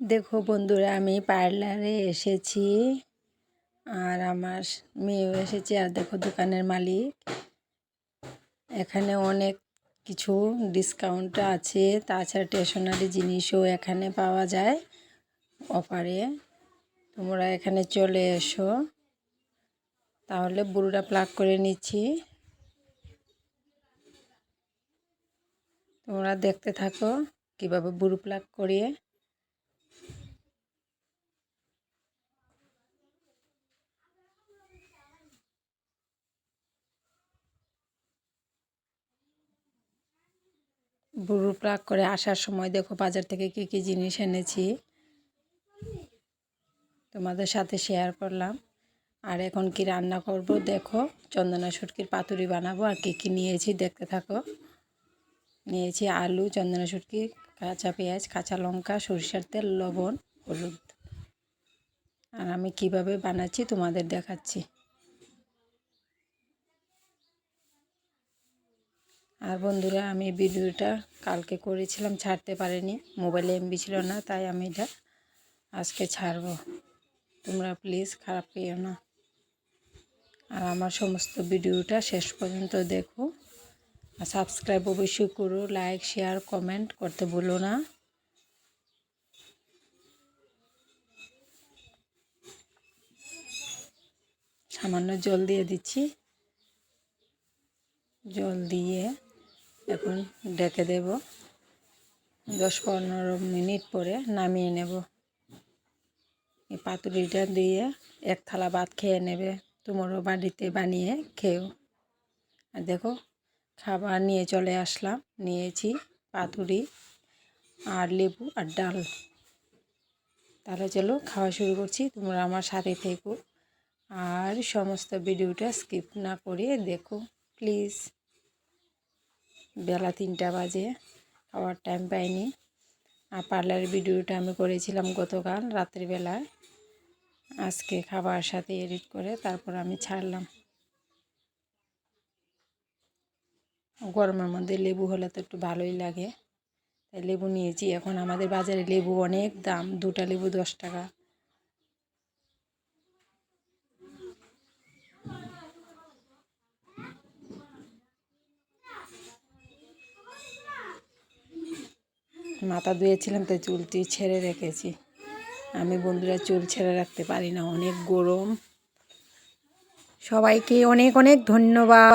দেখো বন্ধুরা, আমি পার্লারে এসেছি আর আমার মেয়েও এসেছে। আর দেখো দোকানের মালিক, এখানে অনেক কিছু ডিসকাউন্ট আছে। তাছাড়া স্টেশনারি জিনিসও এখানে পাওয়া যায় অফারে তোমরা এখানে চলে এসো। তাহলে বুড়োটা প্লাগ করে নিচ্ছি। তোমরা দেখতে থাকো কীভাবে বুড়ো প্লাগ করিয়ে বুড়ো প্লাগ করে আসার সময় দেখো বাজার থেকে কী কী জিনিস এনেছি। তোমাদের সাথে শেয়ার করলাম। আর এখন কি রান্না করব দেখো। চন্দনা শুটকির পাতুরি বানাবো আর কী কী নিয়েছি দেখতে থাকো। নিয়েছি আলু, চন্দনা শুটকি, কাঁচা পেঁয়াজ, কাঁচা লঙ্কা, সরিষার তেল, লবণ, হলুদ। আর আমি কীভাবে বানাচ্ছি তোমাদের দেখাচ্ছি। আর বন্ধুরা, আমি ভিডিওটা কালকে করেছিলাম, ছাড়তে পারিনি। মোবাইলে এমবি ছিল না, তাই আমি এটা আজকে ছাড়ব। তোমরা প্লিজ খারাপ পেও না। আর আমার সমস্ত ভিডিওটা শেষ পর্যন্ত দেখো। আর সাবস্ক্রাইব অবশ্যই করো, লাইক, শেয়ার, কমেন্ট করতে ভুলো না। সামান্য জল দিয়ে দিচ্ছি। জল দিয়ে এখন ডেকে দেব। দশ পনেরো মিনিট পরে নামিয়ে নেব। এই পাতুরিটা দিয়ে এক থালা ভাত খেয়ে নেবে। তোমারও বাড়িতে বানিয়ে খেও আর দেখো, খাবার নিয়ে চলে আসলাম। নিয়েছি পাতুরি আর লেবু আর ডাল। তাহলে চলো, খাওয়া শুরু করছি। তোমরা আমার সাথে থেকো। আর সমস্ত ভিডিওটা স্কিপ না করে দেখো, প্লিজ। বেলা তিনটা বাজে, খাওয়ার টাইম পাইনি। আর পার্লারের ভিডিওটা আমি করেছিলাম গতকাল রাত্রিবেলায়। আজকে খাবার সাথে এডিট করে তারপর আমি ছাড়লাম। গরমের মধ্যে লেবু হলে তো একটু ভালোই লাগে। তাই লেবু নিয়েছি। এখন আমাদের বাজারে লেবু অনেক দাম। দুটা লেবু দশ টাকা। মাথা ধুয়েছিলাম তাই চুলটি ছেড়ে রেখেছি। আমি বন্ধুরা চুল ছেড়ে রাখতে পারি না, অনেক গরম। সবাইকে অনেক অনেক ধন্যবাদ।